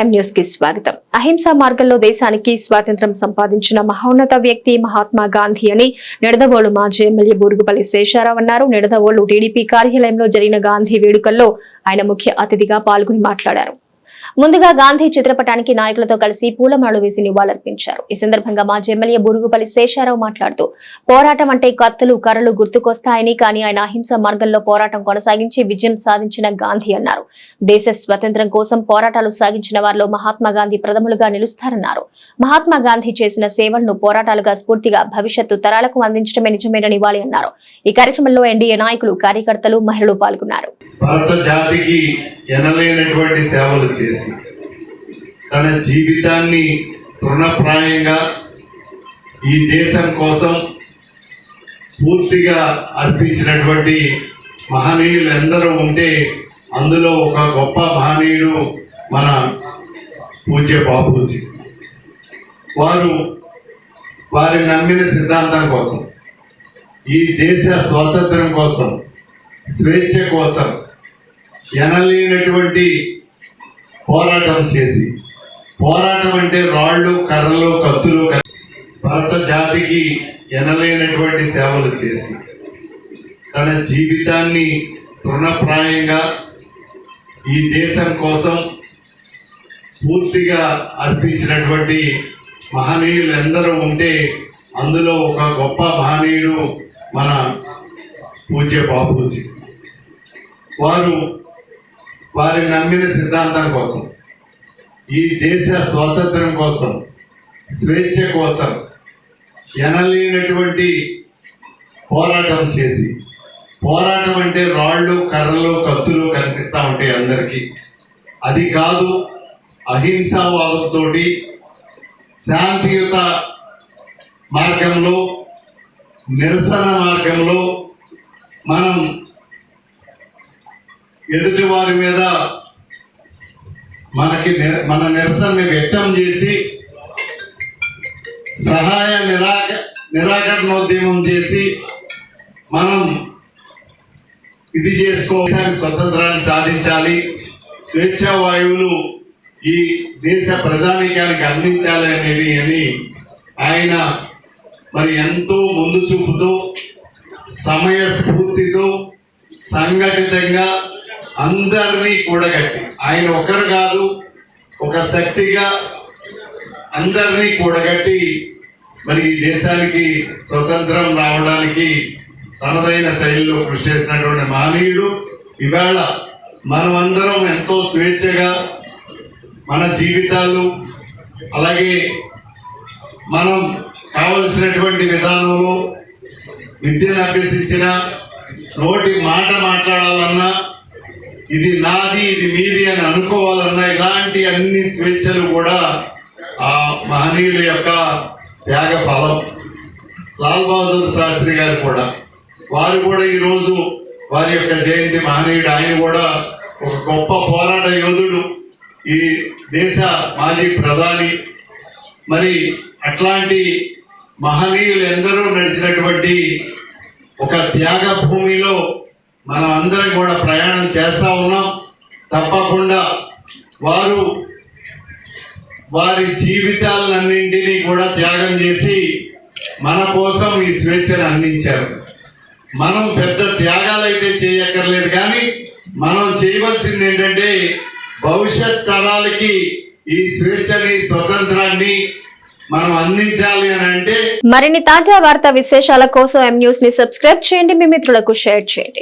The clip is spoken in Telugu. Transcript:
ఎం న్యూస్కి స్వాగతం. అహింసా మార్గంలో దేశానికి స్వాతంత్ర్యం సంపాదించిన మహోన్నత వ్యక్తి మహాత్మా గాంధీ అని నిడదవోలు మాజీ ఎమ్మెల్యే బూరుగుపల్లి శేషారావు అన్నారు. నిడదవోలు టీడీపీ కార్యాలయంలో జరిగిన గాంధీ వేడుకల్లో ఆయన ముఖ్య అతిథిగా పాల్గొని మాట్లాడారు. ముందుగా గాంధీ చిత్రపటానికి నాయకులతో కలిసి పూలమాలు వేసి నివాళులర్పించారు. ఈ సందర్భంగా మాజీ ఎమ్మెల్యే బురుగుపల్లి శేషారావు మాట్లాడుతూ పోరాటం అంటే కత్తులు కర్రలు గుర్తుకొస్తాయని కానీ ఆయన అహింస మార్గంలో పోరాటం కొనసాగించి విజయం సాధించిన గాంధీ అన్నారు. దేశ స్వతంత్రం కోసం పోరాటాలు సాగించిన వారిలో మహాత్మా గాంధీ ప్రథములుగా నిలుస్తారన్నారు. మహాత్మా గాంధీ చేసిన సేవలను పోరాటాలుగా స్ఫూర్తిగా భవిష్యత్తు తరాలకు అందించడమే నిజమైన నివాళి అన్నారు. ఈ కార్యక్రమంలో ఎన్డీఏ నాయకులు కార్యకర్తలు మహిళలు పాల్గొన్నారు. భారత జాతికి ఎనలేనటువంటి సేవలు చేసి తన జీవితాన్ని తృణప్రాయంగా ఈ దేశం కోసం పూర్తిగా అర్పించినటువంటి మహనీయులు ఎందరూ ఉంటే అందులో ఒక గొప్ప మహనీయుడు మన పూజ్య బాపూజీ. వారు వారి నమ్మిన సిద్ధాంతం కోసం ఈ దేశ స్వాతంత్రం కోసం స్వేచ్ఛ కోసం ఎనలేనటువంటి పోరాటం చేసి పోరాటం అంటే రాళ్ళు కర్రలు కత్తులు భరత జాతికి ఎనలేనటువంటి సేవలు చేసి తన జీవితాన్ని తృణప్రాయంగా ఈ దేశం కోసం పూర్తిగా అర్పించినటువంటి మహనీయులు ఎందరూ ఉంటే అందులో ఒక గొప్ప మహనీయుడు మన పూజ్య బాపూజీ. వారు వారి నమ్మిన సిద్ధాంతం కోసం ఈ దేశ స్వాతంత్రం కోసం స్వేచ్ఛ కోసం ఎనలేనటువంటి పోరాటం చేసి పోరాటం అంటే రాళ్ళు కర్రలు కత్తులు కనిపిస్తూ ఉంటాయి అందరికీ. అది కాదు అహింసావాదంతో శాంతియుత మార్గంలో నిరసన మార్గంలో మనం ఎదుటి వారి మీద మనకి నిర- మన నిరసనని వ్యక్తం చేసి సహాయ నిరాక నిరాకరణోద్యమం చేసి మనం ఇది చేసుకోవాలి స్వతంత్రాన్ని సాధించాలి. స్వేచ్ఛా వాయువులు ఈ దేశ ప్రజానీకానికి అందించాలి అనేది అని ఆయన మరి ఎంతో ముందు చూపుతో సమయ స్ఫూర్తితో సంఘటితంగా అందరినీ కూడగట్టి. ఆయన ఒకరు కాదు ఒక శక్తిగా అందరినీ కూడగట్టి మరి ఈ దేశానికి స్వతంత్రం రావడానికి తనదైన శైలిలో కృషి చేసినటువంటి మహనీయుడు. ఇవాళ మనమందరం ఎంతో స్వేచ్ఛగా మన జీవితాలు అలాగే మనం కావలసినటువంటి విధానంలో విద్యను అభ్యసించిన నోటి మాట మాట్లాడాలన్నా ఇది నాది ఇది మీది అని అనుకోవాలన్నా ఇలాంటి అన్ని స్వేచ్ఛలు కూడా ఆ మహనీయుల యొక్క త్యాగ ఫలం లాల్ బహదూర్ శాస్త్రి గారు కూడా. వారు కూడా ఈరోజు వారి యొక్క జయంతి మహనీయుడు. ఆయన కూడా ఒక గొప్ప పోరాట యోధుడు. ఈ దేశ మాజీ ప్రధాని. మరి అట్లాంటి మహనీయులు ఎందరో నడిచినటువంటి ఒక త్యాగ భూమిలో మనం అందరం కూడా ప్రయాణం చేస్తా ఉన్నాం. తప్పకుండా వారు వారి జీవితాలన్నింటినీ కూడా త్యాగం చేసి మన కోసం ఈ స్వేచ్ఛను అందించారు. మనం పెద్ద త్యాగాలు అయితే చేయక్కర్లేదు కానీ మనం చేయవలసింది ఏంటంటే భవిష్యత్ తరాలకి ఈ స్వేచ్ఛని స్వతంత్రాన్ని మనం అందించాలి అని అంటే మరిన్ని తాజా వార్తా విశేషాల కోసం ఎం న్యూస్ని సబ్స్క్రైబ్ చేయండి. మీ మిత్రులకు షేర్ చేయండి.